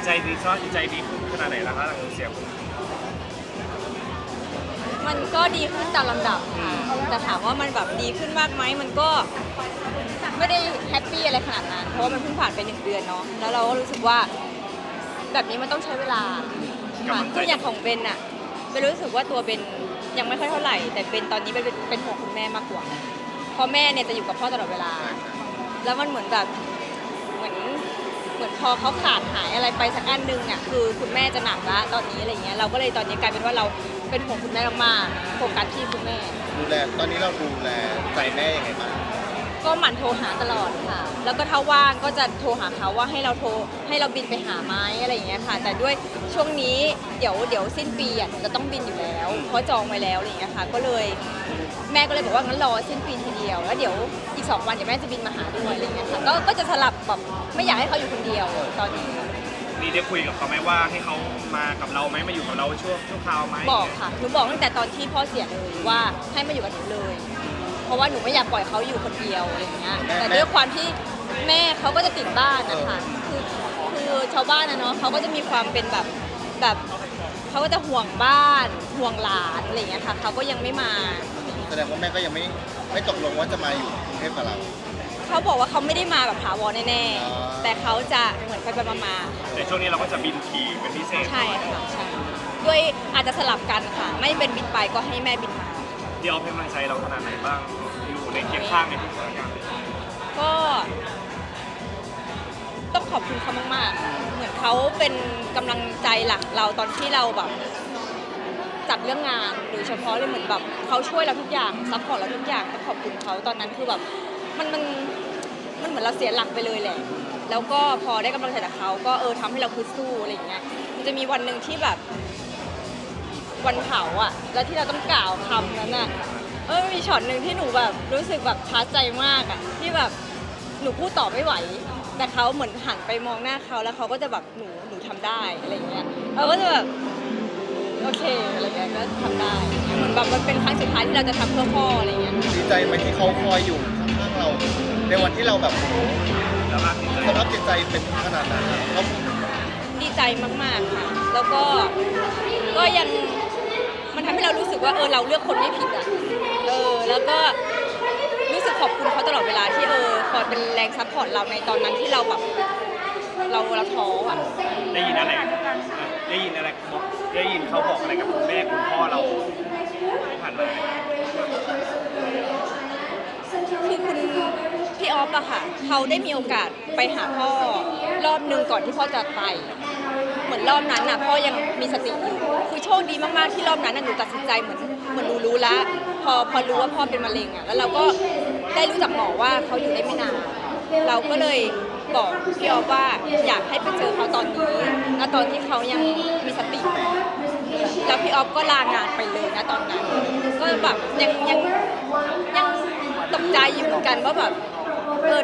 ตใจดีก็จิตใจดีขึ้นขนาดไหนแล้วคะหลังเสียคุณมันก็ดีขึ้นตามลำดับค่ะแต่ถามว่ามันแบบดีขึ้นมากไหมมันก็ไม่ได้แฮปปี้อะไรขนาดนั้น เพราะว่ามันเพิ่งผ่านไปหนึ่งเดือนเนาะ แล้วเราก็รู้สึกว่า แบบนี้มันต้องใช้เวลาค่ะคืออย่างของเบนอะเบนรู้สึกว่าตัวเบนยังไม่ค่อยเท่าไหร่ แต่เบนตอนนี้เบนเป็นเป็นห่วงคุณแม่มากกว่าเพราะแม่เนี่ยจะอยู่กับพ่อตลอดเวลา แล้วมันเหมือนแบบเหมือนเหมือน พอเขาขาดหายอะไรไปสักอันหนึงอะคือคุณแม่จะหนักละตอนนี้อะไรเงี้ยเราก็เลยตอนนี้กลายเป็นว่าเราเป็นห่วงคุณแม่มากๆโฟกัสที่คุณแม่ ดูแลตอนนี้เราดูแลใจแม่ยังไงบ้างก็หมั่นโทรหาตลอดค่ะ แล้วก็ถ้าว่างก็จะโทรหาเขาว่าให้เราโทรให้เราบินไปหาไหมอะไรอย่างเงี้ยค่ะ แต่ด้วยช่วงนี้เดี๋ยวเดี๋ยวสิ้นปีอะหนูจะต้องบินอยู่แล้วเพราะจองไว้แล้วอะไรอย่างเงี้ยค่ะ ก็เลยแม่ก็เลยบอกว่างั้นรอสิ้นปีทีเดียว แล้วเดี๋ยวอีกสองวันเดี๋ยวแม่จะบินมาหาด้วยอะไรอย่างเงี้ยค่ะ ก็ก็จะสลับแบบไม่อยากให้เขาอยู่คนเดียว ตอนนี้ มีได้คุยกับเขาไหมว่าให้เขามากับเราไหมมาอยู่กับเราช่วงชั่วคราวไหมบอกค่ะหนูบอกตั้งแต่ตอนที่พ่อเสียเลยว่าให้มาอยู่กับหนูเลย เพราะว่าหนูไม่อยากปล่อยเขาอยู่คนเดียวอะไรอย่างเงี้ยแต่ด้วยความที่แม่เขาก็จะติดบ้านนะคะคือคือชาวบ้านนะเนาะเขาก็จะมีความเป็นแบบแบบเขาก็จะห่วงบ้านห่วงหลานอะไรอย่างเงี้ยค่ะเขาก็ยังไม่มา แสดงว่าแม่ก็ยังไม่ไม่ตกลงว่าจะมาอยู่กรุงเทพกับเรา เขาบอกว่าเขาไม่ได้มาแบบถาวรแน่อ๋อๆแต่เขาจะเหมือนไปไปมาแต่ช่วงนี้เราก็จะบินขี่เป็นพิเศษๆใช่ค่ะใช่ด้วยอาจจะสลับกันค่ะ ไม่เป็นบินไปก็ให้แม่บินมา เดี๋ยวให้กำลังใจเราขนาดไหนบ้าง อยู่ในเคียงข้างในทุกสถานการณ์เลยก็ ต้องขอบคุณเขามากๆ เหมือนเขาเป็นกำลังใจหลักเราตอนที่เราแบบจัดเรื่องงานโดยเฉพาะเลยเหมือนแบบเขาช่วยเราทุกอย่างซัพพอร์ตเราทุกอย่างต้องขอบคุณเขาตอนนั้นคือแบบ มันมันมันเหมือนเราเสียหลักไปเลยแหละ แล้วก็พอได้กำลังใจจากเขาก็เออทำให้เราคือสู้อะไรอย่างเงี้ย มันจะมีวันหนึ่งที่แบบ วันเผาอะแล้วที่เราต้องกล่าวคำนั้นอะเออมีช็อตหนึ่งที่หนูแบบรู้สึกแบบท้าใจมากอะที่แบบหนูพูดต่อไม่ไหว แต่เขาเหมือนหันไปมองหน้าเขาแล้วเขาก็จะแบบหนูหนูทำได้อะไรเงี้ยเราก็จะแบบโอเคอะไรเงี้ยก็ทำได้เหมือนแบบมันเป็นครั้งสุดท้ายที่เราจะทำเพื่อพ่ออะไรเงี้ย ดีใจไหมที่เขาคอยอยู่ ข้างๆเรา ในวันที่เราแบบโอ้โหแล้วก็จิตใจสภาพจิตใจเป็นขนาดนั้นอะเขาดีใจมาก ๆ ค่ะ แล้วก็ ก็ยัง มันทำให้เรารู้สึกว่าเออเราเลือกคนไม่ผิดอะ เออ แล้วก็รู้สึกขอบคุณเขาตลอดเวลาที่เออคอยเป็นแรงซัพพอร์ตเราในตอนนั้นที่เราแบบ เราเราท้ออะ ได้ยินอะไร ได้ยินอะไรบอกได้ยินเขาบอกอะไรกับคุณแม่คุณพ่อเราที่ผ่านมา คือคุณพี่ อะค่ะ เขาได้มีโอกาสไปหาพ่อรอบหนึ่งก่อนที่พ่อจะไป เหมือนรอบนั้นน่ะพ่อยังมีสติอยู่คือโชคดีมากๆที่รอบนั้นน่ะหนูตัดสินใจเหมือนเหมือนหนูรู้ละพอพอรู้ว่าพ่อเป็นมะเร็งอะแล้วเราก็ได้รู้จักหมอว่าเขาอยู่ได้ไม่นานเราก็เลยบอกพี่ออฟว่าอยากให้ไปเจอเขาตอนนี้ณตอนที่เขายังมีสติ แล้วพี่ออฟก็ลางานไปเลยนะตอนนั้น ก็แบบยังยังยังตกใจอยู่เหมือนกันว่าแบบ เออ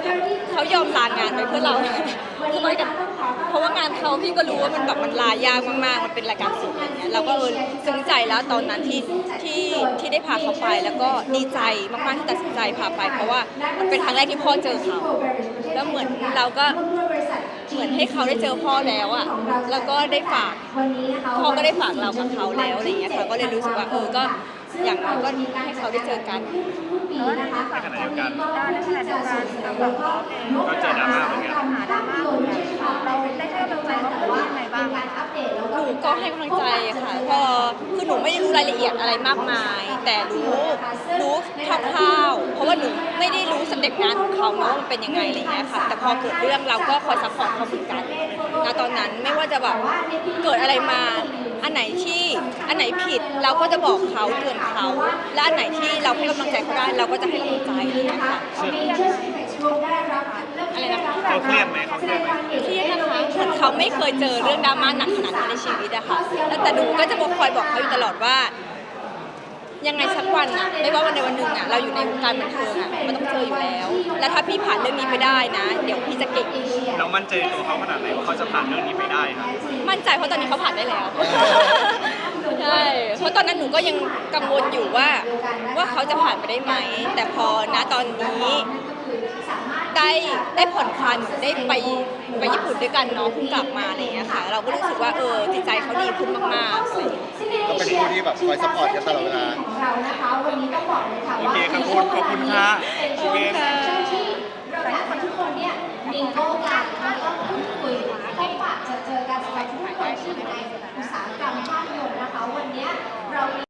เขายอมลางานไปเพื่อเราคือไม่กันเพราะว่างานเขาพี่ก็รู้ว่ามันแบบมันลายากมากๆ มันเป็นรายการสดอะไรเงี้ยเราก็เออซึ้งใจแล้วตอนนั้นที่ที่ที่ได้พาเขาไปแล้วก็ดีใจมากๆที่ตัดสินใจพาไป เพราะว่ามันเป็นครั้งแรกที่พ่อเจอเขาแล้วเหมือนเราก็เหมือนให้เขาได้เจอพ่อแล้วอะแล้วก็ได้ฝากพ่อก็ได้ฝากเรากับเขาแล้วอะไรเงี้ยค่ะก็เลยรู้สึกว่าเออก็ อย่างน้อยก็ให้เขาได้เจอกันในขณะเดียวกันในขณะเดียวกันเราแบบเราเองก็เจอดราม่าเหมือนกันปัญหาดราม่าเหมือนกันเราได้ให้กำลังใจเขาเป็นยังไงบ้างคะหนูก็ให้กำลังใจค่ะพอคือหนูไม่ได้รู้รายละเอียดอะไรมากมาย แต่รู้รู้คร่าวๆเพราะว่าหนูไม่ได้รู้สเต็ปงานของเขาเนาะว่ามันเป็นยังไงอะไรอย่างเงี้ยค่ะ แต่พอเกิดเรื่องเราก็คอยซัพพอร์ตเขาเหมือนกันณตอนนั้นไม่ว่าจะแบบเกิดอะไรมา อันไหนที่อันไหนผิดเราก็จะบอกเขาเตือนเขา และอันไหนที่เราให้กำลังใจเขาได้เราก็จะให้กำลังใจอะไรอย่างเงี้ยค่ะอะไรนะคะเขาเครียดไหมเขาเครียดไหมเครียดนะคะเหมือนเขาไม่เคยเจอเรื่องดราม่าหนักขนาดนี้ในชีวิตอะค่ะแล้วแต่หนูก็จะบอกคอยบอกเขาอยู่ตลอดว่า ยังไงสักวันอะไม่ว่าวันใดวันหนึ่งอะเราอยู่ในวงการบันเทิงอะมันต้องเจออยู่แล้ว และถ้าพี่ผ่านเรื่องนี้ไปได้นะ เดี๋ยวพี่จะเก่งเรามั่นใจในตัวเขาขนาดไหนว่าเขาจะผ่านเรื่องนี้ไปได้ครับมั่นใจเพราะตอนนี้เขาผ่านได้แล้วใช่เพราะตอนนั้นหนูก็ยังกังวลอยู่ว่าว่าเขาจะผ่านไปได้ไหม แต่พอณตอนนี้ ได้ได้ผ่อนคลายเหมือนได้ไปไปญี่ปุ่นด้วยกันเนาะเพิ่งกลับมาอะไรอย่างเงี้ยค่ะ เราก็รู้สึกว่าเออจิตใจเขาดีขึ้นมากๆอะไรอย่างเงี้ย ก็เป็นผู้ที่แบบคอยซัพพอร์ตกันตลอดเวลาเรานะคะวันนี้ต้องบอกเลยค่ะโอว่าเคครับคุณขอบคุณค่ะเป็นโอช่วงเคเ